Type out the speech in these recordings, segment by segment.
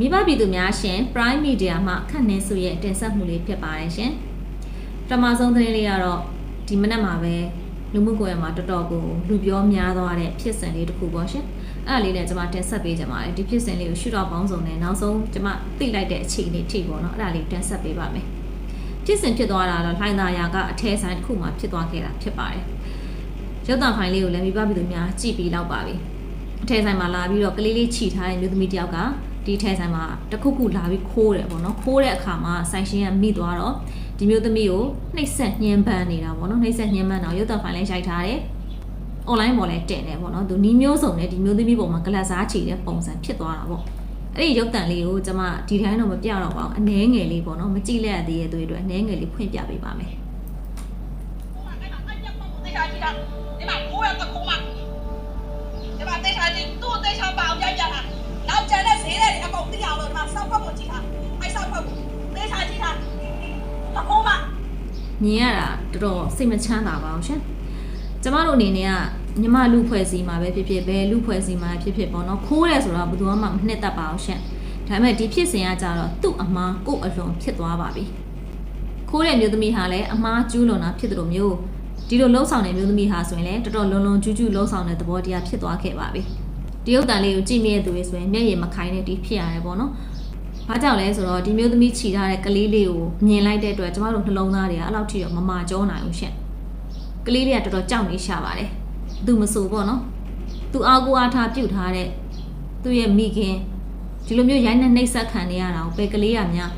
မိဘပြည်သူများရှင် Prime Media မှခန့်နှင်းစုရဲ့တင်ဆက်မှုလေးဖြစ်ပါတယ်ရှင်ပထမဆုံးသတင်းလေးကတော့ဒီမနက်မှာပဲလူမှုကွန်ရက်မှာတော်တော်ကိုလူပြောများသွားတဲ့ဖြစ်စဉ်လေးတစ်ခုပေါ့ရှင်အဲ့ဒါလေးနဲ့ကျွန်မတင်ဆက်ပေးကြပါတယ်ဒီဖြစ်စဉ်လေးကိုရှုတော့ပေါင်းစုံနဲ့နောက်ဆုံးကျွန်မသိလိုက်တဲ့အခြေအနေထိပေါ့နော်အဲ့ဒါလေးတင်ဆက်ပေးပါမယ်ဖြစ်စဉ်ဖြစ်သွားတာတော့လှိုင်းသာယာကအထဲဆိုင်တစ်ခုမှာဖြစ်သွားခဲ့တာဖြစ်ပါတယ်ရုပ်သံဖိုင်လေးကိုလည်းမိဘပြည်သူများကြည့်ပြီးလောက်ပါပြီအထဲဆိုင်မှာလာပြီးတော့ကလေးလေးခြိထားတဲ့မျိုးသမီးတစ်ယောက်က ဒီထဲဆိုင်မှာတစ်ခုခုလာပြီးခိုးတယ်ပေါ့နော်ခိုးတဲ့အခါမှာဆိုင်ရှင်ကမိသွားတော့ဒီမျိုးသမီးကိုနှိပ်စက်ညှဉ်းပန်းနေတာပေါ့နော်နှိပ်စက်ညှဉ်းပန်းတော့ရုပ်သံဖိုင်လေးရိုက်ထားတယ် online ပေါ်လဲတင်တယ်ပေါ့နော်သူနီးမျိုးစုံနဲ့ဒီမျိုးသမီးပေါ်မှာဂလက်စားချီတဲ့ပုံစံဖြစ်သွားတာပေါ့အဲ့ဒီရုပ်တံလေးကိုကျွန်မဒီတိုင်းတော့မပြတော့ပါဘူးအနှဲငယ်လေးပေါ့နော်မကြည့်လက်ရသေးတဲ့သူတွေအတွက်အနှဲငယ်လေးဖွင့်ပြပေးပါမယ် မြင်ရတာတော်တော်စိတ်မချမ်းသာပါဘူးရှင်ကျမတို့အနေနဲ့ကညီမလူဖွဲ့စည်းမှာပဲဖြစ်ဖြစ်ဘယ်လူဖွဲ့စည်းမှာဖြစ်ဖြစ်ပေါ့နော်ခိုးတယ်ဆိုတော့ဘယ်သူမှမနှစ်သက်ပါဘူးရှင်ဒါပေမဲ့ဒီဖြစ်စဉ်ကကြတော့သူ့အမားကို့အလွန်ဖြစ်သွားပါပြီခိုးတဲ့မျိုးသမီးဟာလည်းအမားကျူးလွန်တာဖြစ်တယ်လို့မျိုးဒီလိုလှုပ်ဆောင်တဲ့မျိုးသမီးဟာဆိုရင်လည်းတော်တော်လွန်လွန်ကျူးကျူးလှုပ်ဆောင်တဲ့သဘောတရားဖြစ်သွားခဲ့ပါပြီဒီဥတန်လေးကိုကြည့်မြဲသူတွေဆိုရင်မျက်ရည်မခိုင်းတဲ့ဒီဖြစ်ရတယ်ပေါ့နော်။ ဘာကြောင့်လဲဆိုတော့ဒီမျိုးသမီးခြိထားတဲ့ကလေးလေးကိုမြင်လိုက်တဲ့အတွက်ကျမတို့နှလုံးသားတွေကအဲ့လောက်ထိတော့မမာကြောနိုင်ဘူးရှင့်။ကလေးလေးကတော်တော်ကြောက်နေရှာပါတယ်။သူမဆိုပေါ့နော်။သူအားကိုအားထားပြုတ်ထားတဲ့သူ့ရဲ့မိခင်ဒီလိုမျိုးရိုင်းနဲ့နှိပ်စက်ခံနေရတာကိုပဲကလေးရများ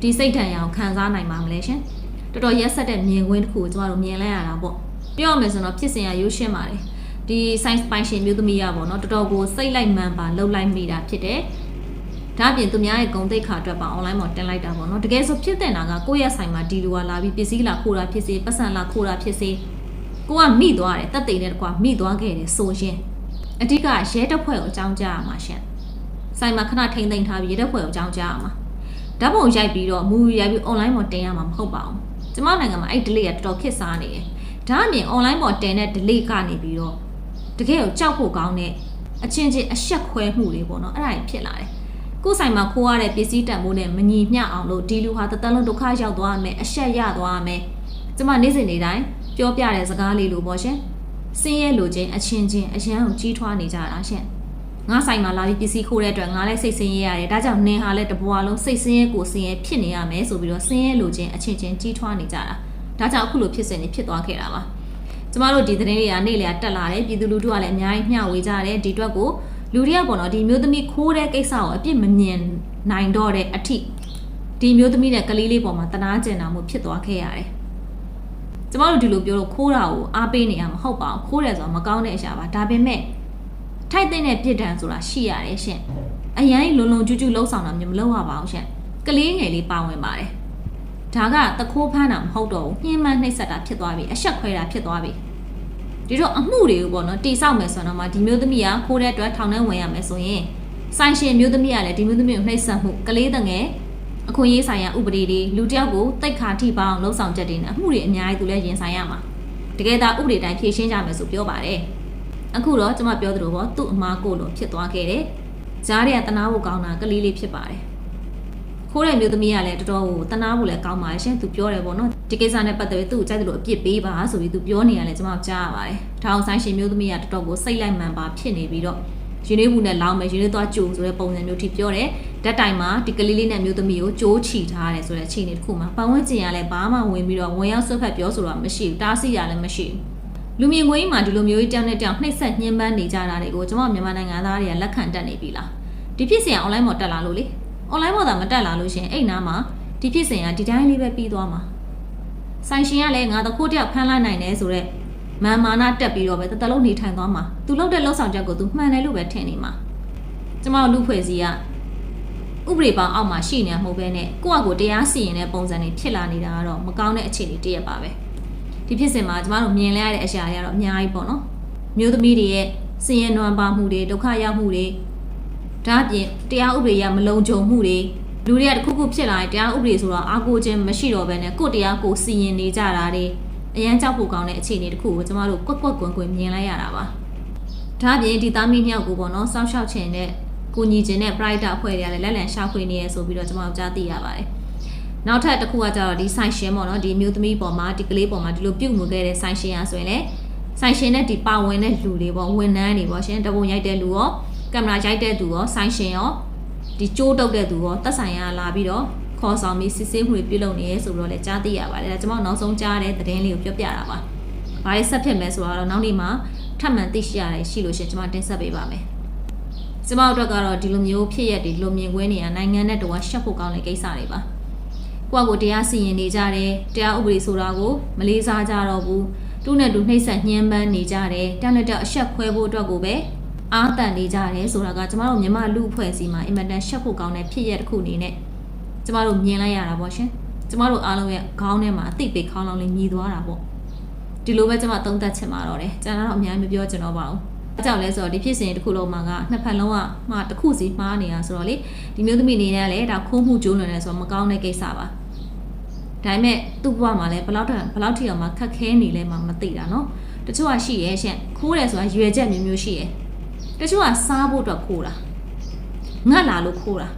ဒီစိတ်ဓာတ်ရအောင်ခံစားနိုင်ပါမလဲရှင်။တော်တော်ရက်ဆက်တဲ့မြင်ကွင်းတစ်ခုကိုကျမတို့မြင်လိုက်ရတာပေါ့။ပြောရမယ်ဆိုတော့ဖြစ်စဉ်ရရိုးရှင်းပါတယ်။ဒီ science ပိုင်ရှင်မျိုးသမီးရပေါ့နော်တော်တော်ကိုစိတ်လိုက်မှန်ပါလှုပ်လိုက်မိတာဖြစ်တယ်။ ဒါအပြင်သူများရဲ့ဂုံတိတ်ခါအတွက်ပါ online မှာတင်လိုက်တာပေါ့နော်တကယ်ဆိုဖြစ်တဲ့နာကကိုယ့်ရဲ့ဆိုင်မှာဒီလူကလာပြီးပစ္စည်းလာခိုးတာဖြစ်စေပတ်စံလာခိုးတာဖြစ်စေကိုကမိသွားတယ်တက်တိန်တဲ့ကွာမိသွားခဲ့တယ်ဆိုရင်အဓိကရဲတပ်ဖွဲ့ကိုအကြောင်းကြားရမှာရှင်ဆိုင်မှာခဏထိမ့်သိမ့်ထားပြီးရဲတပ်ဖွဲ့ကိုအကြောင်းကြားရမှာဓာတ်ပုံရိုက်ပြီးတော့ movie ရိုက်ပြီး online မှာတင်ရမှာမဟုတ်ပါဘူးကျမနိုင်ငံမှာအဲ့ delay ကတော်တော်ခက်စားနေတယ်ဒါအပြင် online ပေါ်တင်တဲ့ delay ကနေပြီးတော့တကယ်ကိုကြောက်ဖို့ကောင်းတဲ့အချင်းချင်းအဆက်ခွဲမှုတွေပေါ့နော်အဲ့ဒါကြီးဖြစ်လာတယ် ကိုယ်ဆိုင်မှာခိုးရတဲ့ပစ္စည်းတန်ဖိုးနဲ့မညီမျှအောင်လို့ဒီလူဟာတစ်တန်းလုံးဒုက္ခရောက်သွားမယ်အရှက်ရသွားမယ်ကျမနေ့စဉ်နေ့တိုင်းပြောပြတဲ့စကားလေးလိုပေါ့ရှင်စင်းရဲလိုချင်းအချင်းချင်းအရန်ကိုကြီးထွားနေကြတာရှင်ငါဆိုင်မှာလာပြီးပစ္စည်းခိုးတဲ့အတွက်ငါလည်းစိတ်ဆင်းရဲရတယ်ဒါကြောင့်နင်ဟာလည်းတဘွားလုံးစိတ်ဆင်းရဲကိုဆင်းရဲဖြစ်နေရမယ်ဆိုပြီးတော့ဆင်းရဲလိုချင်းအချင်းချင်းကြီးထွားနေကြတာဒါကြောင့်အခုလိုဖြစ်စဉ်တွေဖြစ်သွားခဲ့တာပါကျမတို့ဒီသတင်းတွေကနေ့လည်တက်လာတယ်ပြည်သူလူထုကလည်းအများကြီးမျှဝေကြတယ်ဒီအတွက်ကို လူတွေကပေါ့နော်ဒီမျိုးသမီးခိုးတဲ့ကိစ္စကိုအပြစ်မမြင်နိုင်တော့တဲ့အထိဒီမျိုးသမီးနဲ့ကလေးလေးပေါ်မှာတနာကျင်တာမှုဖြစ်သွားခဲ့ရတယ်ကျမတို့ဒီလိုပြောလို့ခိုးတာကိုအားပေးနေရမှာမဟုတ်ပါဘူးခိုးတယ်ဆိုတော့မကောင်းတဲ့အရာပါဒါပေမဲ့ထိုက်တဲ့ပြစ်ဒဏ်ဆိုတာရှိရတယ်ရှင်အရင်လုံလုံကျူးကျူးလှုပ်ဆောင်တာမျိုးမလုပ်ရပါဘူးရှင်ကလေးငယ်လေးပါဝင်ပါတယ်ဒါကတခိုးဖမ်းတာမဟုတ်တော့ဘူးညှင်းမနှိပ်စက်တာဖြစ်သွားပြီအဆက်ခွဲတာဖြစ်သွားပြီ ဒီတော့အမှုတွေကိုပေါ့နော်တိဆောက်မယ်ဆိုတော့မှဒီမျိုးသမီးကခိုးတဲ့အတွက်ထောင်ထဲဝင်ရမယ်ဆိုရင်ဆိုင်ရှင်မျိုးသမီးကလည်းဒီမျိုးသမီးကိုနှိပ်စက်မှုကလေးတငယ်အခွင့်အရေးဆိုင်ရာဥပဒေတွေလူတစ်ယောက်ကိုတိတ်ခါထိပါအောင်လှုံ့ဆော်ချက်တွေနဲ့အမှုတွေအများကြီးသူလည်းရင်ဆိုင်ရမှာတကယ်ဒါဥပဒေတိုင်းဖြေရှင်းကြမယ်ဆိုပြောပါတယ်အခုတော့ကျွန်မပြောသလိုပေါ့သူ့အမားကိုလိုဖြစ်သွားခဲ့တယ်ဂျားတွေကတနာဖို့ကောင်းတာကလေးလေးဖြစ်ပါတယ်ခိုးတဲ့မျိုးသမီးကလည်းတော်တော်ကိုတနာဖို့လည်းကောင်းပါတယ်ရှင်သူပြောတယ်ပေါ့နော် ဒီကိစ္စနဲ့ပတ်သက်ပြီးသူ့ကိုကြိုက်တယ်လို့အပြစ်ပေးပါဆိုပြီးသူပြောနေရတယ်ကျွန်မကြားရပါတယ်ဒါအောင်ဆိုင်ရှင်မျိုးသမီးကတော်တော်ကိုစိတ်လိုက်မှန်ပါဖြစ်နေပြီးတော့ရင်းနှီးမှုနဲ့လောင်းမယ်ရင်းနှီးသွားကြိုဆိုတဲ့ပုံစံမျိုးထိပြောတယ်ဓာတ်တိုင်မှာဒီကလေးလေးနဲ့မျိုးသမီးကိုကြိုးချီထားတယ်ဆိုတဲ့အခြေအနေတစ်ခုမှာပတ်ဝန်းကျင်ကလည်းဘာမှဝင်ပြီးတော့ဝင်ရောက်ဆွတ်ဖက်ပြောဆိုတာမရှိဘူးတားဆီးရလည်းမရှိဘူးလူမြင်ကွင်းမှာဒီလိုမျိုးကြီးတောင်းနဲ့တောင်းနှိပ်စက်ညှဉ်းပန်းနေကြတာတွေကိုကျွန်မမြန်မာနိုင်ငံသားတွေကလက်ခံတတ်နေပြီလားဒီဖြစ်စဉ်က online ပေါ်တက်လာလို့လေ online ပေါ်သာမတက်လာလို့ရှရင်အဲ့နားမှာဒီဖြစ်စဉ်ကဒီတိုင်းလေးပဲပြီးသွားမှာ ဆိုင်ရှင်ကလည်းငါတခိုးတယောက်ဖမ်းလိုက်နိုင်တယ်ဆိုတော့မာမာနာတက်ပြီးတော့ပဲတတလုံးနေထိုင်သွားမှာသူလုပ်တဲ့လောက်ဆောင်ချက်ကိုသူမှန်တယ်လို့ပဲထင်နေမှာကျမတို့လူဖွဲ့စည်းကဥပဒေပေါင်းအောက်မှာရှိနေမှာမဟုတ်ပဲနဲ့ကိုယ့်အကိုတရားစီရင်တဲ့ပုံစံတွေဖြစ်လာနေတာကတော့မကောင်းတဲ့အခြေအနေတစ်ရက်ပါပဲဒီဖြစ်စဉ်မှာကျမတို့မြင်လဲရတဲ့အရာတွေကတော့အများကြီးပေါ့နော်မျိုးသမီးတွေရဲ့စင်ရနွမ်းပါမှုတွေဒုက္ခရောက်မှုတွေဒါအပြင်တရားဥပဒေရမလုံခြုံမှုတွေ လူတွေကတစ်ခုခုဖြစ်လာရင်တရားဥပဒေဆိုတော့အာကိုခြင်းမရှိတော့ဘဲနဲ့ကိုယ့်တရားကိုယ်စီရင်နေကြတာတွေအရန်ကြောက်ဖို့ကောင်းတဲ့အခြေအနေတစ်ခုကိုကျမတို့ကွက်ကွက်ကွင်ကွင်မြင်လိုက်ရတာပါဒါအပြင်ဒီသားမီးနှစ်ယောက်ကိုပေါ့နော်စောက်ရှောက်ချင်တဲ့ကူညီခြင်းနဲ့ private အဖွဲ့တွေကလည်းလက်လံရှာဖွေနေရဆိုပြီးတော့ကျွန်မတို့ကြားသိရပါတယ်နောက်ထပ်တစ်ခုကကျတော့ဒီဆိုင်ရှင်ပေါ့နော်ဒီမျိုးသမီးပေါ်မှာဒီကလေးပေါ်မှာဒီလိုပြုတ်မှုခဲ့တဲ့ဆိုင်ရှင်ရဆိုရင်လည်းဆိုင်ရှင်နဲ့ဒီပါဝင်တဲ့လူတွေပေါ့ဝန်ထမ်းတွေပေါ့ရှင်တပုံရိုက်တဲ့လူရောကင်မရာရိုက်တဲ့သူရောဆိုင်ရှင်ရော ဒီကြိုးတုပ်တဲ့သူရောတက်ဆိုင်ရလာပြီးတော့ခေါ်ဆောင်ပြီးစစ်ဆေးမှုတွေပြုလုပ်နေရဲဆိုပြီးတော့လည်းကြားသိရပါတယ်ဒါကျွန်မတို့နောက်ဆုံးကြားတဲ့သတင်းလေးကိုပြောပြတာပါဘာတွေဆက်ဖြစ်မယ်ဆိုတော့နောက်နေ့မှာထပ်မံသိရှိရတယ်ရှိလို့ရှရင်ကျွန်မတင်ဆက်ပေးပါမယ်ကျမတို့အတွက်ကတော့ဒီလိုမျိုးဖြစ်ရက်ဒီလိုမြင်ကွင်းနေရနိုင်ငံနဲ့တဝါရှက်ဖို့ကောင်းတဲ့ကိစ္စတွေပါကိုယ့်ကိုယ်တရားစီရင်နေကြတယ်တရားဥပဒေဆိုတာကိုမလေးစားကြတော့ဘူးသူ့နဲ့သူနှိမ့်ဆက်ညှဉ်းပန်းနေကြတယ်တန်လက်တက်အဆက်ခွဲဖို့အတွက်ကိုပဲ အားတန်နေကြတယ်ဆိုတာကကျမတို့မြန်မာလူအဖွဲ့အစည်းမှာအင်မတန်ရှက်ဖို့ကောင်းတဲ့ဖြစ်ရပ်တစ်ခုအနေနဲ့ကျမတို့မြင်လိုက်ရတာပေါ့ရှင်ကျမတို့အားလုံးရဲ့ခေါင်းထဲမှာအသိပေခေါင်းလောင်းလေးညီသွားတာပေါ့ဒီလိုပဲကျမသုံးသပ်ချင်ပါတော့တယ်ကျွန်တော်တော့အများကြီးမပြောချင်တော့ပါဘူးအကြောင်းလဲဆိုတော့ဒီဖြစ်စဉ်တစ်ခုလုံးမှာကနှစ်ဖက်လုံးကမှတစ်ခုစီမှားနေတာဆိုတော့လေဒီမျိုးသမီးအနေနဲ့လည်းဒါခိုးမှုကျိုးလွန်နေဆိုတော့မကောင်းတဲ့ကိစ္စပါဒါပေမဲ့သူ့ဘဝမှာလည်းဘလောက်တန်ဘလောက်ထိအောင်မှခက်ခဲနေလဲမှမသိတာနော်တချို့ကရှိရဲ့ရှင့်ခိုးတယ်ဆိုတာရွယ်ချက်မျိုးမျိုးရှိရဲ့ တချို့ကစားဖို့အတွက်ခိုးတာငတ်လာလို့ခိုးတာ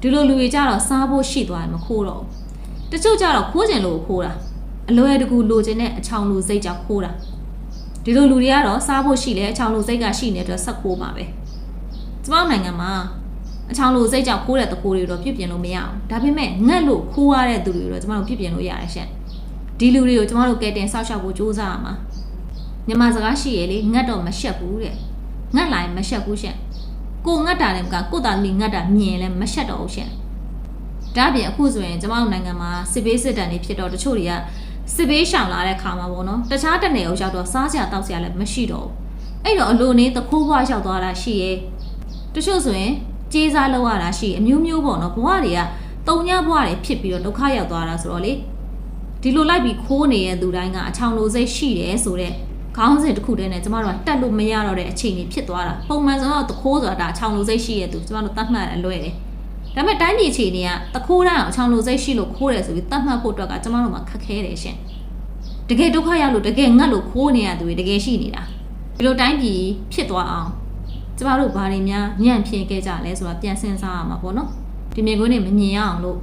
ဒီလိုလူတွေကြတော့စားဖို့ရှိသွားရင်မခိုးတော့ဘူးတချို့ကြတော့ခိုးကျင်လို့ခိုးတာအလွယ်တကူလိုချင်တဲ့အချောင်လူစိတ်ကြောင့်ခိုးတာဒီလိုလူတွေကတော့စားဖို့ရှိလေအချောင်လူစိတ်ကရှိနေတဲ့အတွက်ဆက်ခိုးမှာပဲကျမတို့နိုင်ငံမှာအချောင်လူစိတ်ကြောင့်ခိုးတဲ့တကိုးတွေတော့ပြစ်ပြင်လို့မရအောင်ဒါပေမဲ့ငတ်လို့ခိုးရတဲ့သူတွေတော့ကျမတို့ပြစ်ပြင်လို့ရတယ်ရှင့်ဒီလူတွေကိုကျမတို့ကဲတင်ဆောက်ရှောက်ဖို့စူးစမ်းရမှာမြန်မာစကားရှိရလေငတ်တော့မရှက်ဘူးတဲ့ ငတ်လာရင်မရှက်ဘူးရှင့်ကိုငတ်တာလည်းမကကိုတာသမီးငတ်တာမြင်လည်းမရှက်တော့ဘူးရှင့်ဒါ့အပြင်အခုဆိုရင်ကျမတို့နိုင်ငံမှာစစ်ဘေးစစ်တမ်းတွေဖြစ်တော့တချို့တွေကစစ်ဘေးရှောင်လာတဲ့ခါမှာပေါ့နော်တခြားတနယ်ကိုရောက်တော့စားစရာတောက်စရာလည်းမရှိတော့ဘူးအဲ့တော့အလိုနေတခိုးဘွားရောက်သွားတာရှိရဲ့တချို့ဆိုရင်ကြေးစားလောက်ရတာရှိအမျိုးမျိုးပေါ့နော်ဘဝတွေကတုံညဘဝတွေဖြစ်ပြီးတော့ဒုက္ခရောက်သွားတာဆိုတော့လေဒီလိုလိုက်ပြီးခိုးနေတဲ့သူတိုင်းကအချောင်လိုစိတ်ရှိတယ်ဆိုတော့ ခေါင်းစဉ်တစ်ခုတည်းနဲ့ကျမတို့ကတက်လို့မရတော့တဲ့အခြေအနေဖြစ်သွားတာပုံမှန်ဆိုတော့တခိုးဆိုတာဒါအချောင်လိုစိတ်ရှိရဲ့သူကျမတို့တတ်မှတ်အလွယ်တယ်ဒါပေမဲ့တိုင်းပြည်အခြေအနေကတခိုးတိုင်းအောင်အချောင်လိုစိတ်ရှိလို့ခိုးတယ်ဆိုပြီးတတ်မှတ်ဖို့အတွက်ကကျမတို့မှာခက်ခဲတယ်ရှင်တကယ်ဒုက္ခရောက်လို့တကယ်ငတ်လို့ခိုးနေရသူတွေတကယ်ရှိနေတာဒီလိုတိုင်းပြည်ဖြစ်သွားအောင်ကျမတို့ဘာတွေများညံ့ဖြစ်ခဲ့ကြလဲဆိုတာပြန်စဉ်းစားရမှာပေါ့နော်ဒီမြေခွန်းတွေမမြင်ရအောင်လို့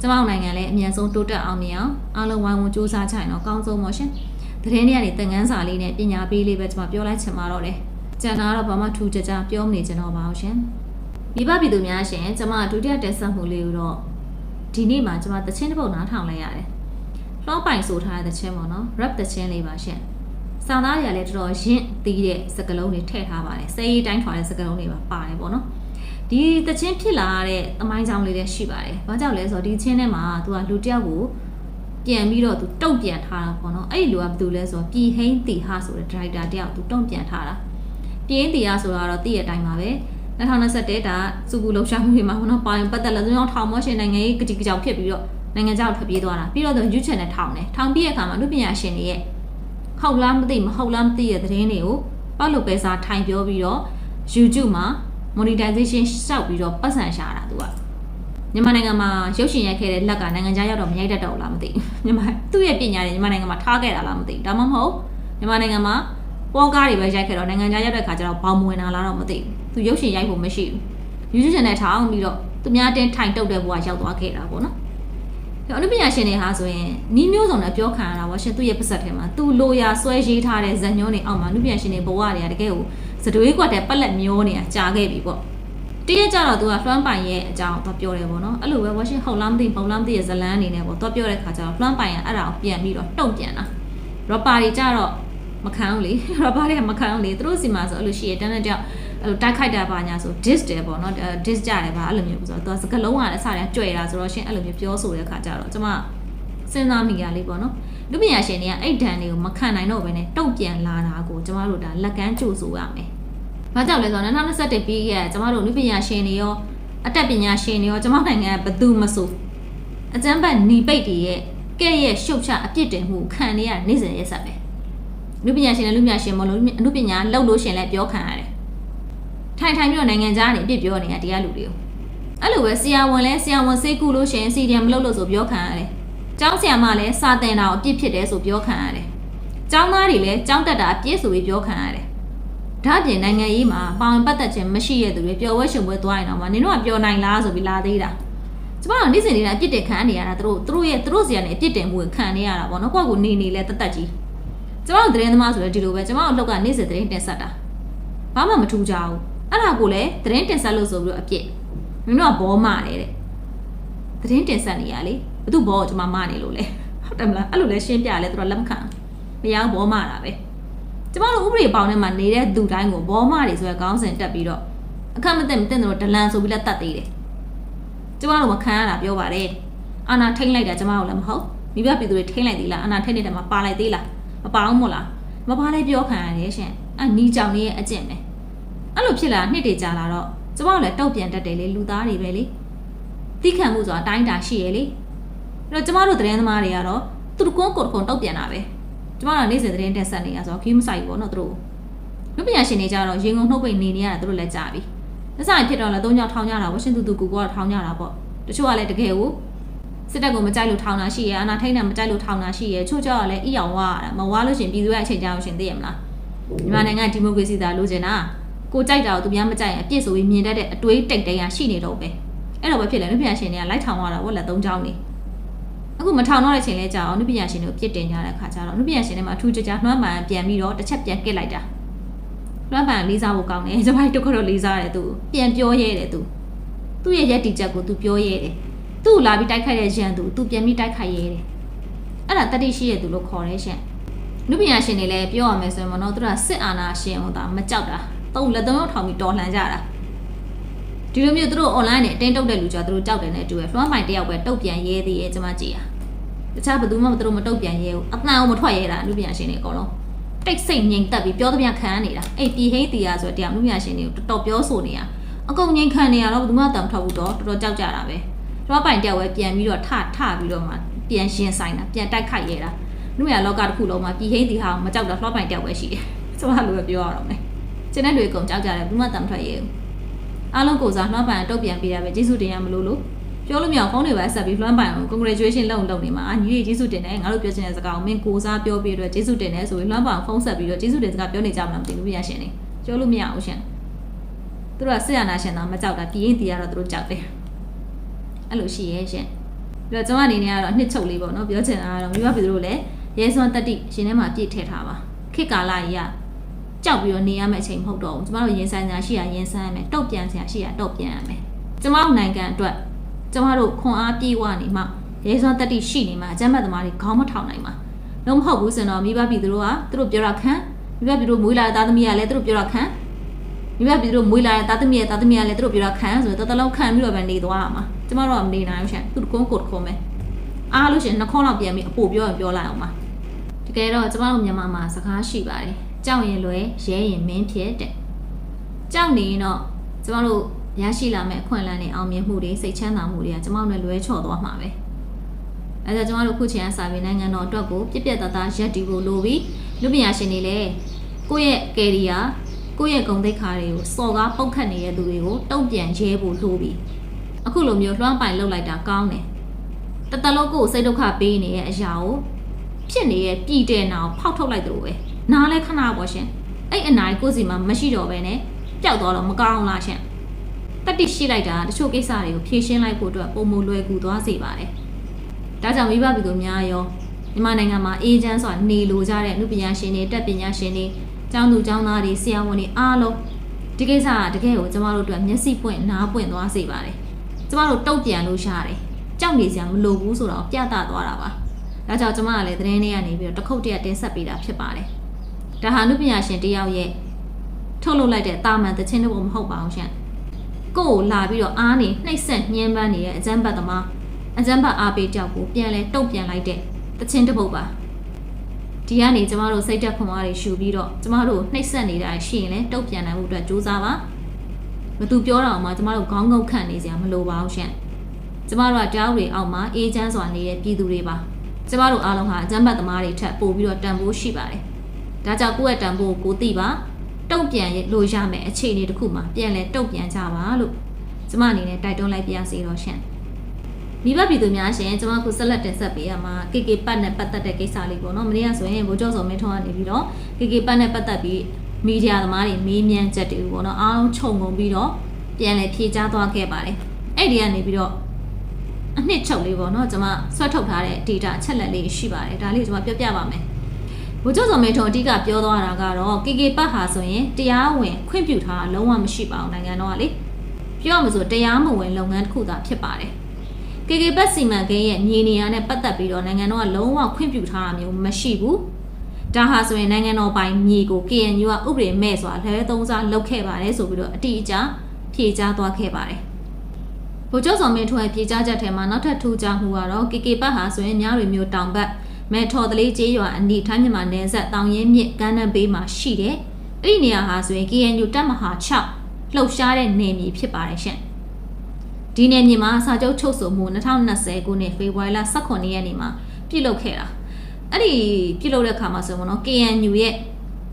ကျမတို့နိုင်ငံလည်းအမြန်ဆုံးတိုးတက်အောင်မြင်အောင်အားလုံးဝိုင်းဝန်းစူးစမ်းကြရင်တော့အကောင်းဆုံးပါရှင် သတင်းတွေကနေသင်ခန်းစာလေးနဲ့ပညာပေးလေးပဲကျမပြောလိုက်ချင်ပါတော့တယ်ကျန်တာကတော့ဘာမှထူးခြားခြားပြောမနေချင်တော့ပါဘူးရှင်မိဘပြည်သူများရှင်ကျမဒုတိယတက်ဆက်မှုလေးကိုတော့ဒီနေ့မှာကျမသချင်းတစ်ပုဒ်နားထောင်လိုက်ရတယ်လှောပိုင်ဆိုထားတဲ့သချင်းပေါ့နော် rap သချင်းလေးပါရှင်စာသားတွေကလည်းတော်တော်ရင့်သီးတဲ့စကလုံးတွေထည့်ထားပါတယ်စေးရီတိုင်းထွာတဲ့စကလုံးတွေပါပါတယ်ပေါ့နော်ဒီသချင်းဖြစ်လာတဲ့သမိုင်းကြောင်းလေးတွေရှိပါတယ်။ဘာကြောင့်လဲဆိုတော့ဒီချင်းထဲမှာသူကလူတစ်ယောက်ကို ပြန်ပြီးတော့သူတုံ့ပြန်ထားတာပေါ့နော်။အဲ့ဒီလူကဘယ်သူလဲဆိုတော့ပြည်ဟိန်းတီဟာဆိုတဲ့ဒါရိုက်တာတယောက်သူတုံ့ပြန်ထားတာ။ပြည်ဟိန်းတီဟာဆိုတာတော့တည့်ရတိုင်းပါပဲ။2021ဒါစုကူလှုပ်ရှားမှုတွေမှာဟိုတော့ပါရင်ပတ်သက်လာသူတို့ထောင်မောရှင်နိုင်ငံရေးကတိကကြောင်ဖြစ်ပြီးတော့နိုင်ငံခြားကိုထွက်ပြေးသွားတာပြီးတော့သူ YouTube channel ထောင်တယ်ထောင်ပြီးတဲ့အခါမှာလူပညာရှင်တွေရဲ့ဟုတ်လားမသိမဟုတ်လားမသိတဲ့သတင်းတွေကိုပောက်လို့ပဲစားထိုင်ပြောပြီးတော့ YouTube မှာ monetization ရှောက်ပြီးတော့ပတ်စံရှာတာသူက မြန်မာနိုင်ငံမှာရုပ်ရှင်ရိုက်ခဲ့တဲ့လက်ကနိုင်ငံခြားရောက်တော့မရိုက်တတ်တော့ဘူးလားမသိဘူးမြန်မာသူ့ရဲ့ပညာတွေမြန်မာနိုင်ငံမှာထားခဲ့တာလားမသိဘူးဒါမှမဟုတ်မြန်မာနိုင်ငံမှာပေါ်ကားတွေပဲရိုက်ခဲ့တော့နိုင်ငံခြားရောက်တဲ့ခါကျတော့ဘောင်မဝင်တာလားတော့မသိဘူးသူရုပ်ရှင်ရိုက်ဖို့မရှိဘူး YouTube channel ထောင်ပြီးတော့သူများတင်းထိုင်တုတ်တဲ့ဘဝရောက်သွားခဲ့တာပေါ့နော်အနုပညာရှင်တွေဟာဆိုရင်နီးမျိုးစုံနဲ့ပြောခံရတာပေါ့ရှင်သူ့ရဲ့ပါစက်ထဲမှာသူလိုရာဆွဲရေးထားတဲ့ဇာညုံးတွေအောက်မှာအနုပညာရှင်တွေဘဝတွေကတကယ်ကိုစတွေးကွက်တဲ့ပက်လက်မျောနေတာကြာခဲ့ပြီပေါ့ တရက်ကြတော့သူကလွှမ်းပိုင်ရဲ့အကြောင်းတော့ပြောတယ်ပေါ့နော်အဲ့လိုပဲဝါရှင်ဟုတ်လားမသိဘူးလားမသိရဲ့ဇလန်းအနေနဲ့ပေါ့တော့ပြောတဲ့ခါကျတော့လွှမ်းပိုင်ကအဲ့ဒါကိုပြန်ပြီးတော့တုံ့ပြန်တာရောပါတွေကြတော့မခံဘူးလေရောပါတွေကမခံဘူးလေသူတို့စီမှာဆိုအဲ့လိုရှိရတန်းတဲ့ကြောက်အဲ့လိုတိုက်ခိုက်တာပါညာဆို dis တယ်ပေါ့နော် dis ကြတယ်ပါအဲ့လိုမျိုးဆိုတော့သူကစကလုံးကလည်းအစားတည်းကြွယ်တာဆိုတော့ရှင်အဲ့လိုမျိုးပြောဆိုတဲ့ခါကျတော့ကျမစဉ်းစားမိရလေးပေါ့နော်လူပညာရှင်တွေကအဲ့ဒဏ်တွေကိုမခံနိုင်တော့ဘဲနဲ့တုံ့ပြန်လာတာကိုကျမတို့ဒါလက်ကမ်းကြိုဆိုရမယ်။ ဘာကြောင့်လဲဆိုတော့2021ပြီးခဲ့ကျမတို့လူပညာရှင်တွေရောအတက်ပညာရှင်တွေရောကျမနိုင်ငံဘသူမဆိုအကျမ်းပတ်หนีပိတ်တွေရဲ့ကဲ့ရဲ့ရှုပ်ချအပြစ်တင်မှုခံနေရနေစဉ်ရက်ဆက်ပဲလူပညာရှင်နဲ့လူပညာရှင်မလို့လူပညာလောက်လို့ရှင်လည်းပြောခံရတယ်ထိုင်ထိုင်ပြီးတော့နိုင်ငံသားနေအပြစ်ပြောနေတာတရားလူတွေကိုအဲ့လိုပဲဆရာဝန်လဲဆရာဝန်စိတ်ကူလို့ရှင်စီဒီယမ်မလုပ်လို့ဆိုပြောခံရတယ်ကျောင်းဆရာမလည်းစာတင်တာကိုအပြစ်ဖြစ်တယ်ဆိုပြောခံရတယ်ကျောင်းသားတွေလည်းကျောင်းတက်တာအပြစ်ဆိုပြီးပြောခံရတယ် ဒါအပြင်နိုင်ငံရေးမှာပါဝင်ပတ်သက်ခြင်းမရှိရတဲ့သူတွေပျော်ဝဲရှင်ပွဲသွားရင်တော့မှနင်တို့ကပျော်နိုင်လားဆိုပြီးလာသေးတာကျမတို့နေ့စဉ်နေ့တိုင်းအပြစ်တင်ခံနေရတာသူတို့သူတို့ရဲ့သူတို့စီကနေအပြစ်တင်မှုကိုခံနေရတာပေါ့နော်ကိုယ့်ကိုယ်နေနေလဲတတ်တတ်ကြီးကျမတို့သတင်းသမားဆိုလဲဒီလိုပဲကျမတို့အလောက်ကနေ့စဉ်သတင်းတင်ဆက်တာဘာမှမထူးကြဘူးအဲ့ဒါကိုလည်းသတင်းတင်ဆက်လို့ဆိုပြီးတော့အပြစ်နင်တို့ကဘောမတယ်တဲ့သတင်းတင်ဆက်နေရလေဘသူဘောကိုကျမမနေလို့လဲဟုတ်တယ်မလားအဲ့လိုလဲရှင်းပြလဲသူတို့လက်မခံမရဘောမတာပဲ ကျမတို့ဥပဒေပေါင်းထဲမှာနေတဲ့သူတိုင်းကိုဘောမတွေဆိုရယ်ခေါင်းစဉ်တက်ပြီးတော့အခက်မသိမသိတော့ဒလန်ဆိုပြီးလက်တတ်သေးတယ်ကျမတို့မခံရတာပြောပါတယ်အာနာထိမ့်လိုက်တာကျမတို့လည်းမဟုတ်မိဘပြည်သူတွေထိမ့်လိုက်သေးလားအာနာထိမ့်နေတဲ့မှာပါလိုက်သေးလားမပါဘူးမို့လားမပါလဲပြောခံရတယ်ရှင်အနီးကြောင်လေးရဲ့အကျင့်ပဲအဲ့လိုဖြစ်လာနှစ်တွေကြာလာတော့ကျမတို့လည်းတုတ်ပြန်တတ်တယ်လေလူသားတွေပဲလေတိခံမှုဆိုတာအတိုင်းတာရှိရလေအဲ့တော့ကျမတို့သတင်းသမားတွေကတော့သူတို့ကွန်းကိုယ်ကွန်တုတ်ပြန်တာပဲ ကျမတို့နေ့စဉ်သတင်းတက်ဆက်နေရဆိုတော့ခီးမဆိုင်ဘူးပေါ့နော်သူတို့လူပညာရှင်တွေကြတော့ရေငုံနှုတ်ပိတ်နေနေရတာသူတို့လည်းကြားပြီ။လက်ဆိုင်ဖြစ်တော့လည်းသုံးယောက်ထောင်းကြတာဝရှင်သူသူကူကတော့ထောင်းကြတာပေါ့။တချို့ကလည်းတကယ်ကိုစစ်တပ်ကိုမကြိုက်လို့ထောင်းတာရှိရဲအနာထိတ်နဲ့မကြိုက်လို့ထောင်းတာရှိရဲချို့ကြောက်ကလည်းအီအောင်ဝါရတာမဝါလို့ရှင်ပြည်သူရဲ့အချိန်ကြောင်ရှင်သိရမလား။မြန်မာနိုင်ငံဒီမိုကရေစီသာလိုချင်တာကိုကြိုက်တာကိုသူများမကြိုက်ရင်အပြစ်ဆိုပြီးမြင်တတ်တဲ့အတွေးတိတ်တိတ်ရရှိနေတော့ပဲ။အဲ့တော့ပဲဖြစ်လဲလူပညာရှင်တွေကလိုက်ထောင်ရတာဝက်လက်သုံးချောင်းနေ။ အခုမထောင်တော့တဲ့ချိန်လဲကြာအောင်နုပညာရှင်တွေကိုပြစ်တင်ကြတဲ့အခါကျတော့နုပညာရှင်တွေမှာအထူးကြကြနှွမ်းပန်ပြန်ပြီးတော့တစ်ချက်ပြန်ကစ်လိုက်တာနှွမ်းပန်လေးစားဖို့ကောင်းတယ်ကျမတို့တစ်ခါတော့လေးစားတယ်သူပြန်ပြောရဲတယ်သူသူ့ရဲ့ရက်တီချက်ကိုသူပြောရဲတယ်သူ့ကိုလာပြီးတိုက်ခိုက်တဲ့ရန်သူသူပြန်ပြီးတိုက်ခိုက်ရဲတယ်အဲ့ဒါတတိရှိရဲ့သူလို့ခေါ်တယ်ရှင်နုပညာရှင်တွေလည်းပြောရမယ်ဆိုရင်မနော်သူကစစ်အာဏာရှင်ဟိုတာမကြောက်တာတုံးလက်သုံးထောင်ပြီးတော်လှန်ကြတာ ဒီလိုမျိုးသူတို့ online နဲ့အတင်းတုတ်တဲ့လူကြသူတို့ကြောက်တယ်နဲ့တူရယ် front line တယောက်ပဲတုတ်ပြန်ရဲသေးရဲ့ကျမကြည့်ရတခြားဘယ်သူမှမသူတို့မတုတ်ပြန်ရဲဘူးအတန်အောင်မထွက်ရဲတာလူပြန်ရှင်တွေအကုန်လုံးတိတ်ဆိတ်ငြိမ်သက်ပြီးပြောသမျှခံရနေတာအဲ့ပြည်ဟိတီယာဆိုတဲ့တရားလူပြန်ရှင်တွေကိုတော်တော်ပြောဆိုနေတာအကုန်ငြိမ်ခံနေရတော့ဘယ်သူမှတန်မထွက်ဘူးတော့တော်တော်ကြောက်ကြတာပဲတော့ပိုင်တယောက်ပဲပြန်ပြီးတော့ထထပြီးတော့မှပြန်ရှင်ဆိုင်တာပြန်တိုက်ခိုက်ရဲတာလူရလောကတစ်ခုလုံးမှာပြည်ဟိတီဟာမကြောက်တာလှောပိုင်တယောက်ပဲရှိတယ်ကျမလိုပဲပြောရတော့မယ်ကျန်တဲ့တွေအကုန်ကြောက်ကြတယ်ဘယ်သူမှတန်မထွက်ရဲဘူး အားလုံးကိုစားလှောပိုင်တုတ်ပြန်ပေးတာပဲကျေးဇူးတင်ရမလို့လို့ပြောလို့မရအောင်ဖုန်းတွေပဲဆက်ပြီးလွှမ်းပိုင်အောင် congratulation လုပ်လုပ်နေမှာအာညီလေးကျေးဇူးတင်တယ်ငါတို့ပြောချင်တဲ့စကားကိုမင်းကိုစားပြောပြီးတော့ကျေးဇူးတင်တယ်ဆိုပြီးလွှမ်းပိုင်အောင်ဖုန်းဆက်ပြီးတော့ကျေးဇူးတင်စကားပြောနေကြမှာမသိဘူးပြရရှင်နေပြောလို့မရအောင်ရှင်သူတို့ကစစ်အာဏာရှင်သားမကြောက်တာပြည်ရင်တီးရတော့သူတို့ကြောက်တယ်အဲ့လိုရှိရဲ့ရှင်ပြီးတော့ကျွန်မအနေနဲ့ကတော့နှစ်ချုပ်လေးပေါ့နော်ပြောချင်တာကတော့မိဘပြည်သူတို့လည်းရဲစွမ်းတက်တိရှင်ထဲမှာပြည့်ထည့်ထားပါခေတ်ကာလကြီးက ကြောက်ပြီးတော့နေရမယ့်အချိန်မဟုတ်တော့ဘူးကျမတို့ရင်ဆိုင်စရာရှိရရင်ဆိုင်ရမယ်တုတ်ပြန်စရာရှိရတုတ်ပြန်ရမယ်ကျမတို့နိုင်ငံအတွက်ကျမတို့ခွန်အားပြေးဝနေမှရဲစွမ်းတက်တိရှိနေမှအကျမ်းမတ်သမားတွေခေါင်းမထောင်နိုင်မှာလုံးမဟုတ်ဘူးဆိုတော့မိဘပြည်သူတို့ကသူတို့ပြောတာခံမိဘပြည်သူတို့မွေးလာတဲ့သားသမီးကလည်းသူတို့ပြောတာခံမိဘပြည်သူတို့မွေးလာတဲ့သားသမီးရဲ့သားသမီးကလည်းသူတို့ပြောတာခံဆိုတော့တတလုံးခံပြီးတော့ပဲနေသွားရမှာကျမတို့ကမနေနိုင်ဘူးရှင်သူတို့ကုန်းကိုခုံးမယ်အားလို့ရှင်နှစ်ခေါက်လောက်ပြန်ပြီးအပို့ပြောရင်ပြောလိုက်အောင်ပါတကယ်တော့ကျမတို့မြန်မာမှာစကားရှိပါတယ် ကြောက်ရင်လွယ်ရဲရင်မင်းဖြစ်တဲ့ကြောက်နေရင်တော့ကျမတို့ရရှိလာမဲ့အခွင့်အလမ်းတွေအောင်မြင်မှုတွေစိတ်ချမ်းသာမှုတွေကကျမတို့နဲ့လွဲချော်သွားမှာပဲအဲဒါကြောင့်ကျမတို့ခုချိန်အစာပေနိုင်ငံတော်အတွက်ကိုပြက်ပြက်သားသားရက်တည်ဖို့လိုပြီးလူပညာရှင်တွေလည်းကိုယ့်ရဲ့ကယ်ရီယာကိုယ့်ရဲ့ဂုဏ်သိက္ခာတွေကိုစော်ကားပုတ်ခတ်နေတဲ့သူတွေကိုတုံ့ပြန်ရဲဖို့လိုပြီးအခုလိုမျိုးလွှမ်းပိုင်လုပ်လိုက်တာကောင်းတယ်တတလုံးကိုယ်စိတ်ဒုက္ခပေးနေတဲ့အရာကိုဖြစ်နေတဲ့ပြည်တဲ့နာကိုဖောက်ထုတ်လိုက်သလိုပဲ နားလဲခဏပေါ့ရှင်အဲ့အနာကိုယ်စီမှာမရှိတော့ပဲနဲ့ပျောက်သွားတော့မကောင်းလားရှင်တတိရှိလိုက်တာတချို့ကိစ္စတွေကိုဖြေရှင်းလိုက်ဖို့အတွက်ပုံမလွယ်ကူသွားစေပါတယ်။ဒါကြောင့်မိဘပြည်သူများရောမြန်မာနိုင်ငံမှာအေဂျင့်ဆိုတာနေလိုကြတဲ့အမှုပညာရှင်တွေတက်ပညာရှင်တွေကျောင်းသူကျောင်းသားတွေဆရာဝန်တွေအားလုံးဒီကိစ္စကတကယ်ကိုကျမတို့အတွက်မျက်စိပွင့်နားပွင့်သွားစေပါတယ်။ကျမတို့တုတ်ပြန်လို့ရတယ်။ကြောက်နေစရာမလိုဘူးဆိုတော့ပြသသွားတာပါ။ဒါကြောင့်ကျမကလည်းသတင်းလေးကနေပြီးတော့တစ်ခုတ်တည်းတင်ဆက်ပေးတာဖြစ်ပါတယ်။ ဒါဟာအမှုပညာရှင်တယောက်ရဲ့ထုတ်လုပ်လိုက်တဲ့တာမန်သချင်းတစ်ပုဒ်မဟုတ်ပါဘူးရှင်။ကိုယ့်ကိုလာပြီးတော့အားနေနှိပ်စက်ညှင်းပန်းနေတဲ့အကျမ်းဘတ်သမားအကျမ်းဘတ်အားပေးကြောက်ကိုပြန်လဲတုတ်ပြန်လိုက်တဲ့တခြင်းတစ်ပုတ်ပါဒီကနေကျမတို့စိတ်တက်ခွန်အားတွေရှူပြီးတော့ကျမတို့နှိပ်စက်နေတာရှိရင်လည်းတုတ်ပြန်နိုင်မှုအတွက်ကြိုးစားပါဘသူပြောတာမှကျမတို့ခေါင်းငုတ်ခန့်နေစရာမလိုပါဘူးရှင်ကျမတို့ကတောင်းတွေအောက်မှာအေဂျင့်စွာနေတဲ့ပြည်သူတွေပါကျမတို့အားလုံးဟာအကျမ်းဘတ်သမားတွေထက်ပိုပြီးတော့တန်ဖိုးရှိပါတယ် ဒါကြောင့်ကိုယ့်ရဲ့တန်ဖိုးကိုကိုသိပါတုတ်ပြန်လို့ရမယ်အခြေအနေတစ်ခုမှာပြန်လဲတုတ်ပြန်ကြပါလို့ကျမအနေနဲ့တိုက်တွန်းလိုက်ပြစီတော့ရှင်မိဘပြည်သူများရှင်ကျမခုဆက်လက်တင်ဆက်ပေးရမှာ KK ပတ်နဲ့ပတ်သက်တဲ့ကိစ္စလေးပေါ့နော်မနေ့ကဆိုရင်ဘိုးကျော်စောမင်းထွန်းကနေပြီးတော့ KK ပတ်နဲ့ပတ်သက်ပြီးမီဒီယာသမားတွေမေးမြန်းချက်တွေပေါ့နော်အားလုံးခြုံငုံပြီးတော့ပြန်လည်ဖြေကြားသွားခဲ့ပါတယ်အဲ့ဒီကနေပြီးတော့အနှစ်ချုပ်လေးပေါ့နော်ကျွန်မဆွဲထုတ်ထားတဲ့ data အချက်လက်လေးရှိပါတယ်ဒါလေးကျွန်မပြောပြပါမယ် ဘုကျော်စောမေထုံအဓိကပြောသွားတာကတော့ KK ပတ်ဟာဆိုရင်တရားဝင်ခွင့်ပြုထားတာလုံးဝမရှိပါဘူးနိုင်ငံတော်ကလေပြောရမလို့တရားမဝင်လုပ်ငန်းတစ်ခုသာဖြစ်ပါတယ် KK ပတ်စီမံကိန်းရဲ့မြေနေရာနဲ့ပတ်သက်ပြီးတော့နိုင်ငံတော်ကလုံးဝခွင့်ပြုထားတာမျိုးမရှိဘူးဒါဟာဆိုရင်နိုင်ငံတော်ပိုင်မြေကို KNU ကဥပဒေမဲ့စွာလဲသုံးစားလုပ်ခဲ့ပါတယ်ဆိုပြီးတော့အတိအကျဖြေကြားသွားခဲ့ပါတယ်ဗိုလ်ချုပ်စော်မင်းထွန်းရဲ့ဖြေကြားချက်ထဲမှာနောက်ထပ်ထူးခြားမှုကတော့ KK ပတ်ဟာဆိုရင်များရီမျိုးတောင်ဘက် မဲထော်တလေးကျေးရွာအနီးထိုင်းမြန်မာနယ်စပ်တောင်ရင်းမြစ်ကမ်းနံဘေးမှာရှိတယ်အဲ့ဒီနေရာဟာဆိုရင် KNU တပ်မဟာ6လှုပ်ရှားတဲ့နယ်မြေဖြစ်ပါတယ်ရှင်ဒီနယ်မြေမှာစာချုပ်ချုပ်ဆိုမှု2020ခုနှစ်ဖေဖော်ဝါရီလ18ရက်နေ့မှာပြုလုပ်ခဲ့တာအဲ့ဒီပြုလုပ်တဲ့အခါမှာဆိုရင်တော့ KNU ရဲ့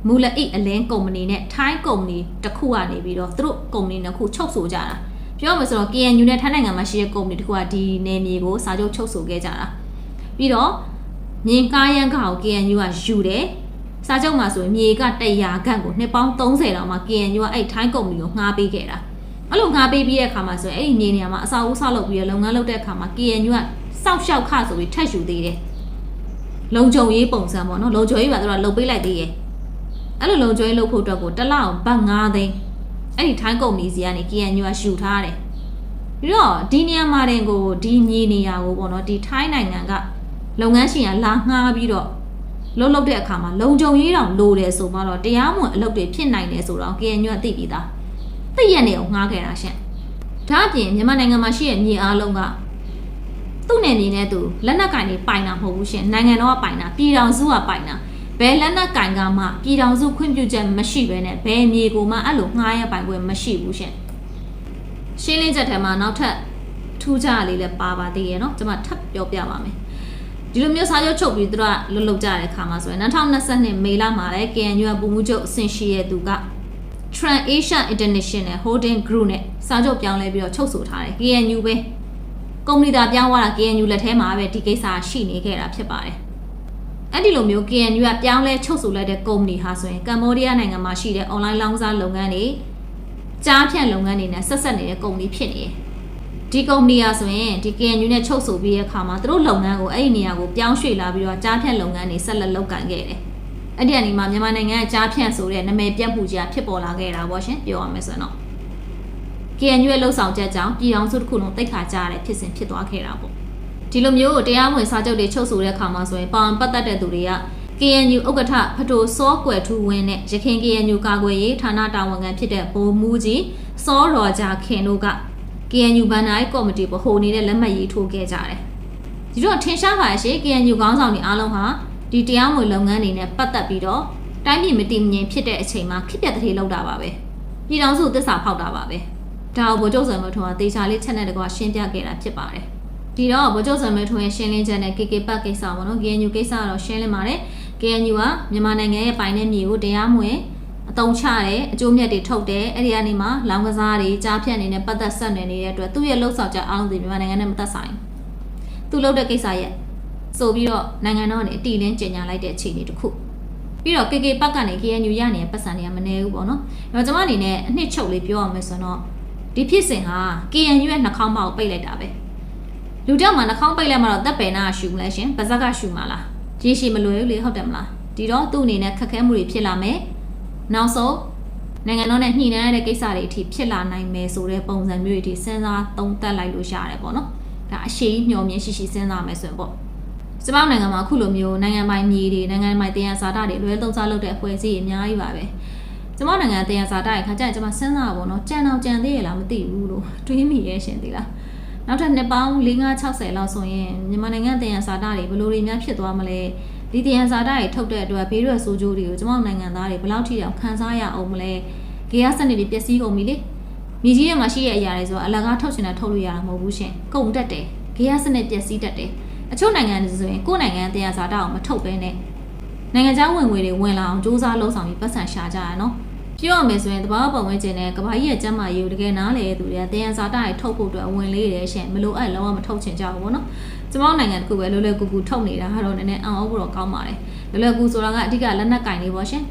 မူလအိတ်အလင်းကုမ္ပဏီနဲ့ထိုင်းကုမ္ပဏီတစ်ခုကနေပြီးတော့သူတို့ကုမ္ပဏီနှစ်ခုချုပ်ဆိုကြတာပြောမှဆိုတော့ KNU နဲ့ထိုင်းနိုင်ငံမှာရှိတဲ့ကုမ္ပဏီတစ်ခုကဒီနယ်မြေကိုစာချုပ်ချုပ်ဆိုခဲ့ကြတာပြီးတော့ မြင်းကားရန်ကောင် KNU ကယူတယ်စာချုပ်မှာဆိုရင်မြေက100ခန့်ကိုနှစ်ပေါင်း30တောင်မှ KNU ကအဲ့ထိုင်းကုမ္ပဏီကိုငှားပေးခဲ့တာအဲ့လိုငှားပေးပြီးတဲ့အခါမှာဆိုရင်အဲ့ဒီမြေနေရာမှာအစာအုပ်ဆောက်လုပ်ပြီးရလုပ်ငန်းလုပ်တဲ့အခါမှာ KNU ကစောက်ရှောက်ခဆိုပြီးထက်ယူသေးတယ်လုံခြုံရေးပုံစံပေါ့နော်လုံခြုံရေးပါသူကလုပ်ပေးလိုက်သေးတယ်အဲ့လိုလုံခြုံရေးလုပ်ဖို့အတွက်ကိုတစ်လောက်ဘတ်9သိန်းအဲ့ဒီထိုင်းကုမ္ပဏီစီကနေ KNU ကယူထားတယ်ပြီးတော့ဒီနေရာမှာတင်ကိုဒီမြေနေရာကိုပေါ့နော်ဒီထိုင်းနိုင်ငံက လုပ်ငန်းရှင်ကလာငှားပြီးတော့လှုပ်လှုပ်တဲ့အခါမှာလုံခြုံရေးတောင်လိုတယ်ဆိုမှတော့တရားမဝင်အလုပ်တွေဖြစ်နိုင်တယ်ဆိုတော့ KNU ကသိပြီးသားသိရနေအောင်ငှားခဲ့တာရှင့်ဒါအပြင်မြန်မာနိုင်ငံမှာရှိတဲ့မြေအားလုံးကသူ့နယ်မြေနဲ့သူလက်နက်ကင်တွေပိုင်တာမဟုတ်ဘူးရှင်နိုင်ငံတော်ကပိုင်တာပြည်တော်စုကပိုင်တာဘယ်လက်နက်ကင်ကမှပြည်တော်စုခွင့်ပြုချက်မရှိဘဲနဲ့ဘယ်မြေကိုမှအဲ့လိုငှားရပိုင်ခွင့်မရှိဘူးရှင်ရှင်းလင်းချက်ထဲမှာနောက်ထပ်ထူးခြားလေးလည်းပါပါသေးရဲ့เนาะကျွန်မထပ်ပြောပြပါမယ် ဒီလိုမျိုးစာချုပ်ချုပ်ပြီးသူတို့ကလှုပ်လှုပ်ကြတဲ့အခါမှာဆိုရင်2022မေလမှာလည်း KNU ကပုံမှုချုပ်အဆင့်ရှိရဲ့သူက Trans Asia International Holding Group နဲ့စာချုပ်ပြောင်းလဲပြီးတော့ချုပ်ဆိုထားတယ် KNU ပဲကုမ္ပဏီသားပြောင်းသွားတာ KNU လက်ထဲမှာပဲဒီကိစ္စရှိနေခဲ့တာဖြစ်ပါတယ်အဲ့ဒီလိုမျိုး KNU ကပြောင်းလဲချုပ်ဆိုလိုက်တဲ့ကုမ္ပဏီဟာဆိုရင်ကမ္ဘောဒီးယားနိုင်ငံမှာရှိတဲ့ online လောင်းစားလုပ်ငန်းတွေကြားဖြန့်လုပ်ငန်းတွေနဲ့ဆက်ဆက်နေတဲ့ကုမ္ပဏီဖြစ်နေတယ် ဒီကုမ္ပဏီကဆိုရင်ဒီ KNU နဲ့ချုပ်ဆိုပြီးတဲ့အခါမှာသူတို့လုပ်ငန်းကိုအဲ့ဒီနေရာကိုပြောင်းရွှေ့လာပြီးတော့ကြားဖြန့်လုပ်ငန်းတွေဆက်လက်လုပ်ကိုင်ခဲ့တယ်။အဲ့ဒီအနေမှာမြန်မာနိုင်ငံကကြားဖြန့်ဆိုတဲ့နာမည်ပြတ်မှုကြီးဖြစ်ပေါ်လာခဲ့တာပေါ့ရှင်ပြောရမယ်ဆိုရင်တော့ KNU ရဲ့လှုပ်ဆောင်ချက်ကြောင့်ပြည်အောင်စုတစ်ခုလုံးတိတ်ခါကြရတဲ့ဖြစ်စဉ်ဖြစ်သွားခဲ့တာပေါ့။ဒီလိုမျိုးတရားဝင်စာချုပ်တွေချုပ်ဆိုတဲ့အခါမှာဆိုရင်ပေါင်ပတ်သက်တဲ့သူတွေက KNU ဥက္ကဋ္ဌဖတိုစောကွယ်ထူးဝင်းနဲ့ရခိုင် KNU ကာကွယ်ရေးဌာနတာဝန်ခံဖြစ်တဲ့ဗိုလ်မှူးကြီးစောရော်ဂျာခင်တို့က KNU ဘန်နာရေးကော်မတီပဟိုနေတဲ့လက်မှတ်ရေးထိုးခဲ့ကြတယ်။ဒီတော့ထင်ရှားပါရဲ့ KNU ခေါင်းဆောင်တွေအားလုံးဟာဒီတရားမဝင်လုပ်ငန်းတွေနဲ့ပတ်သက်ပြီးတော့တိုင်းပြည်မတည်မငြိမ်ဖြစ်တဲ့အချိန်မှာခစ်ပြတ်တည်းလောက်တာပါပဲ။ပြည်တော်စုသစ္စာဖောက်တာပါပဲ။ဒါကိုဗိုလ်ချုပ်စံမထွန်းကတေချာလေးချက်နဲ့တကွာရှင်းပြခဲ့တာဖြစ်ပါတယ်။ဒီတော့ဗိုလ်ချုပ်စံမထွန်းရဲ့ရှင်းလင်းချက်နဲ့ KK ပတ်ကိစ္စပေါ့နော် KNU ကိစ္စကတော့ရှင်းလင်းပါတယ်။ KNU ကမြန်မာနိုင်ငံရဲ့ပိုင်တဲ့မြေကိုတရားမဝင် အတုံးချတယ်အကျိုးမြတ်တွေထုတ်တယ်အဲ့ဒီကနေမှလောင်ကစားတွေကြားဖြတ်နေနဲ့ပတ်သက်ဆက်နေနေတဲ့အတွက်သူ့ရဲ့လှုပ်ဆောင်ချက်အားလုံးဒီမြန်မာနိုင်ငံနဲ့မသက်ဆိုင်သူလှုပ်တဲ့ကိစ္စရဲ့ဆိုပြီးတော့နိုင်ငံတော်ကနေအတီလင်းကျင်ညာလိုက်တဲ့အခြေအနေတစ်ခုပြီးတော့ KK ပတ်ကနေ KNU ရနေတဲ့ပတ်စံတွေကမနေဘူးပေါ့နော်။ဒါကျွန်မအနေနဲ့အနှစ်ချုပ်လေးပြောရမယ်ဆိုတော့ဒီဖြစ်စဉ်ဟာ KNU ရဲ့နှာခေါင်းပေါက်ပိတ်လိုက်တာပဲ။လူတောက်မှာနှာခေါင်းပိတ်လိုက်မှတော့တပ်ပယ်နာရှူမလဲရှင်။ပါဇက်ကရှူမလား။ကြီးရှိမလွယ်ဘူးလေဟုတ်တယ်မလား။ဒီတော့သူ့အနေနဲ့ခက်ခဲမှုတွေဖြစ်လာမယ်။ နောက်ဆုံးနိုင်ငံတော်နဲ့ညှိနှိုင်းရတဲ့ကိစ္စတွေအထိဖြစ်လာနိုင်မယ်ဆိုတဲ့ပုံစံမျိုးတွေအထိစဉ်းစားသုံးသပ်လိုက်လို့ရတယ်ပေါ့နော်ဒါအရှိမျှော်မြင်ရှိရှိစဉ်းစားမယ်ဆိုရင်ပေါ့စပောက်နိုင်ငံမှာအခုလိုမျိုးနိုင်ငံပိုင်မြေတွေနိုင်ငံပိုင်တရားစာတတွေလွဲသုံးစားလုပ်တဲ့အဖွဲ့အစည်းတွေအများကြီးပါပဲကျမနိုင်ငံတရားစာတရဲ့ခါကျရင်ကျမစဉ်းစားပါဘောနော်ကြံအောင်ကြံသေးရလားမသိဘူးလို့တွေးမိရဲ့ရှင်သေးလားနောက်ထပ်နှစ်ပေါင်း4 5 60လောက်ဆိုရင်မြန်မာနိုင်ငံတရားစာတတွေဘယ်လိုတွေများဖြစ်သွားမလဲ ဒီတယံဇာတာတွေထုတ်တဲ့အတွက်ဘေးရွက်ဆိုးကျိုးတွေကိုကျမတို့နိုင်ငံသားတွေဘယ်လောက်ထိတောင်ခံစားရအောင်မလဲဂေယစနစ်တွေပျက်စီးကုန်ပြီလေမြေကြီးထဲမှာရှိတဲ့အရာတွေဆိုတော့အလကားထုတ်ရှင်တာထုတ်လို့ရတာမဟုတ်ဘူးရှင်ကုန်တက်တယ်ဂေယစနစ်ပျက်စီးတတ်တယ်အချို့နိုင်ငံတွေဆိုရင်ကိုယ့်နိုင်ငံတယံဇာတာကိုမထုတ်ဘဲနဲ့နိုင်ငံခြားဝင်ငွေတွေဝင်လာအောင်စ조사လှုံ့ဆော်ပြီးပတ်စံရှာကြရနော် ပြောရမယ်ဆိုရင်တဘာပတ်ဝန်းကျင်နဲ့ကဘာကြီးရဲ့ကျမ်းမာရေးကိုတကယ်နားလေသူတွေကတယံဇာတာတွေထုတ်ဖို့အတွက်ဝင်လေးတယ်ရှင်မလိုအပ်လုံးဝမထုတ်ချင်ကြဘူးပေါ့နော်ကျမတို့နိုင်ငံတခုပဲလွယ်လွယ်ကူကူထုတ်နေတာဟာတော့နည်းနည်းအံ့ဩဖို့တော့ကောင်းပါတယ်လွယ်လွယ်ကူဆိုတာကအဓိကလက်နက်ကင်လေးပေါ့ရှင်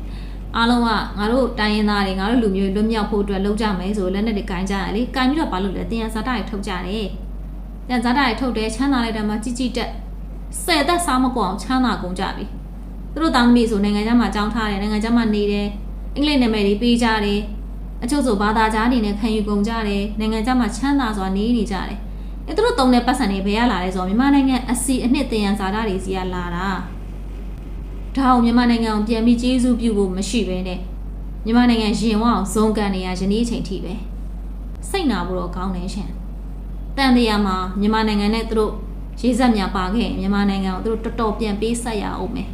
အားလုံးကငါတို့တိုင်းရင်းသားတွေငါတို့လူမျိုးတွေလွတ်မြောက်ဖို့အတွက်လုပ်ကြမယ်ဆိုလက်နဲ့တွေကင်ကြရလေကင်ပြီးတော့ဘာလို့လဲတင်ရဇာတာတွေထုတ်ကြတယ်တင်ဇာတာတွေထုတ်တယ်ချမ်းသာလိုက်တယ်မှာជីជីတက်ဆယ်သက်စားမကွာအောင်ချမ်းသာကုန်ကြပြီသူတို့တောင်းမိဆိုနိုင်ငံခြားမှာကြောင်းထားတယ်နိုင်ငံခြားမှာနေတယ် အင်္ဂလိပ်နာမည်တွေပေးကြတယ်အချို့ဆိုဘာသာကြားအနေနဲ့ခံယူကုန်ကြတယ်နိုင်ငံခြားမှာချမ်းသာစွာနေနေကြတယ်အဲသူတို့တုံးတဲ့ပတ်စံတွေဘယ်ရလာလဲဆိုတော့မြန်မာနိုင်ငံအစီအနှစ်တင်ရဇာတာတွေစီကလာတာဒါအောင်မြန်မာနိုင်ငံကိုပြန်ပြီးကျေးဇူးပြုဖို့မရှိဘဲနဲ့မြန်မာနိုင်ငံရင်ဝအောင်ဇုံကန်နေရယနေ့အချိန်ထိပဲစိတ်နာဖို့တော့ကောင်းတယ်ရှင်တန်တရားမှာမြန်မာနိုင်ငံနဲ့သူတို့ရေးဆက်များပါခဲ့ရင်မြန်မာနိုင်ငံကိုသူတို့တော်တော်ပြန်ပေးဆက်ရအောင်မယ်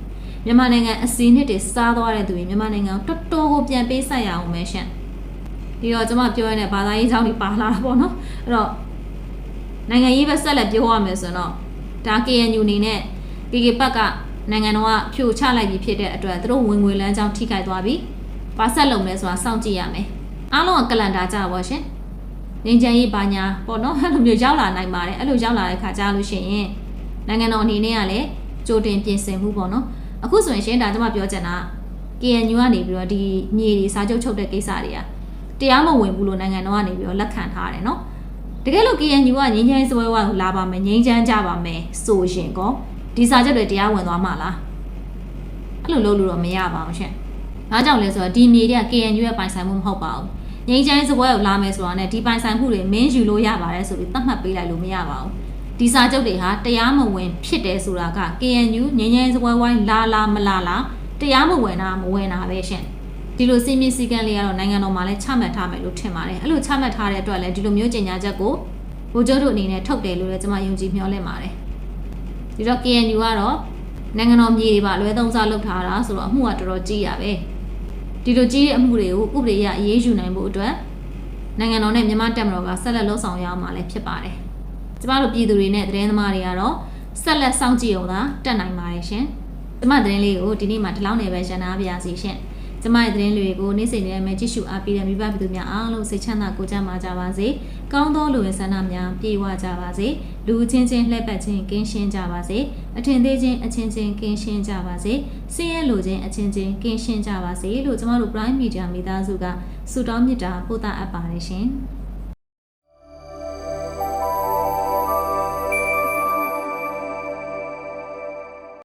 မြန်မာနိုင်ငံအစည်းနှစ်တွေစားသွားတဲ့သူတွေမြန်မာနိုင်ငံကိုတော်တော်ကိုပြန်ပေးဆက်ရအောင်မယ်ရှင်ဒီတော့ကျွန်မပြောရတဲ့ဘာသာရေးကြောင်းတွေပါလာတာပေါ့နော်အဲ့တော့နိုင်ငံရေးပဲဆက်လက်ပြောရမယ်ဆိုတော့ဒါ KNU အနေနဲ့ KK ဘက်ကနိုင်ငံတော်ကဖြိုချလိုက်ပြီးဖြစ်တဲ့အတွက်သူတို့ဝင်ငွေလမ်းကြောင်းထိခိုက်သွားပြီ။ဘာဆက်လုပ်မလဲဆိုတာစောင့်ကြည့်ရမယ်။အားလုံးကကလန်ဒါကြပါရှင်။ငင်းချမ်းရေးဘာညာပေါ့နော်အဲ့လိုမျိုးရောက်လာနိုင်ပါတယ်။အဲ့လိုရောက်လာတဲ့ခါကြားလို့ရှိရင်နိုင်ငံတော်အနေနဲ့ကလည်းကြိုတင်ပြင်ဆင်မှုပေါ့နော်။ အခုဆိုရင်ရှင်ဒါကျွန်မပြောချင်တာ KNU ကနေပြီးတော့ဒီမြေတွေစာချုပ်ချုပ်တဲ့ကိစ္စတွေကတရားမဝင်ဘူးလို့နိုင်ငံတော်ကနေပြီးတော့လက်ခံထားတယ်နော်။တကယ်လို့ KNU ကငင်းချမ်းရေးစပွဲဝါကိုလာပါမယ်ငင်းချမ်းကြပါမယ်ဆိုရင်ကောဒီစာချုပ်တွေတရားဝင်သွားမှာလားအဲ့လိုလုပ်လို့တော့မရပါဘူးရှင်။ဘာကြောင့်လဲဆိုတော့ဒီမြေတွေက KNU ရဲ့ပိုင်ဆိုင်မှုမဟုတ်ပါဘူး။ငိမ့်ချမ်းစပွဲကိုလာမယ်ဆိုတာနဲ့ဒီပိုင်ဆိုင်မှုတွေမင်းယူလို့ရပါတယ်ဆိုပြီးသတ်မှတ်ပေးလိုက်လို့မရပါဘူး။ ဒီစာချုပ်တွေဟာတရားမဝင် ဖြစ်တယ်ဆိုတာက KNU ငိမ့်ချမ်းစပွဲဝိုင်းလာလာမလာလာတရားမဝင်တာမဝင်တာပဲရှင်။ဒီလိုစီမင်းစည်းကမ်းလေးကတော့နိုင်ငံတော်မှာလည်းချမှတ်ထားမယ်လို့ထင်ပါတယ်။အဲ့လိုချမှတ်ထားတဲ့အတွက်လည်းဒီလိုမျိုးကြေညာချက်ကိုဗိုလ်ချုပ်တို့အနေနဲ့ထုတ်တယ်လို့လည်းကျွန်မယုံကြည်မျှော်လင့်ပါတယ်။ဒီတော့ KNU ကတော့နိုင်ငံတော်မြေတွေပါလွဲသုံးစားလုပ်ထားတာဆိုတော့အမှုကတော်တော်ကြီးရပဲဒီလိုကြီးတဲ့အမှုတွေကိုဥပဒေအရအရေးယူနိုင်ဖို့အတွက်နိုင်ငံတော်နဲ့မြန်မာတပ်မတော်ကဆက်လက်လှုပ်ဆောင်ရအောင်မှာလည်းဖြစ်ပါတယ် ကျမတို့ပြည်သူတွေနဲ့သတင်းသမားတွေကတော့ဆက်လက်စောင့်ကြည့်အောင်သာတက်နိုင်ပါတယ်ရှင်ကျမသတင်းလေးကိုဒီနေ့မှဒီလောက်နေပဲရန်နာပါရစေရှင်ကျမရဲ့သတင်းတွေကိုနေ့စဉ်နဲ့မဲ့ကြည့်ရှုအားပေးတဲ့မိဘပြည်သူများအားလုံးစိတ်ချမ်းသာကိုယ်ကျန်းမာကြပါစေ။ကောင်းသောလူဝင်ဆန္ဒများပြေဝကြပါစေ။လူချင်းချင်းလှည့်ပတ်ခြင်းကင်းရှင်းကြပါစေ။အထင်သေးခြင်းအချင်းချင်းကင်းရှင်းကြပါစေ။စည်ရဲလူချင်းအချင်းချင်းကင်းရှင်းကြပါစေလို့ကျမတို့ Prime Media မိသားစုကဆုတောင်းမေတ္တာပို့သအပ်ပါတယ်ရှင်။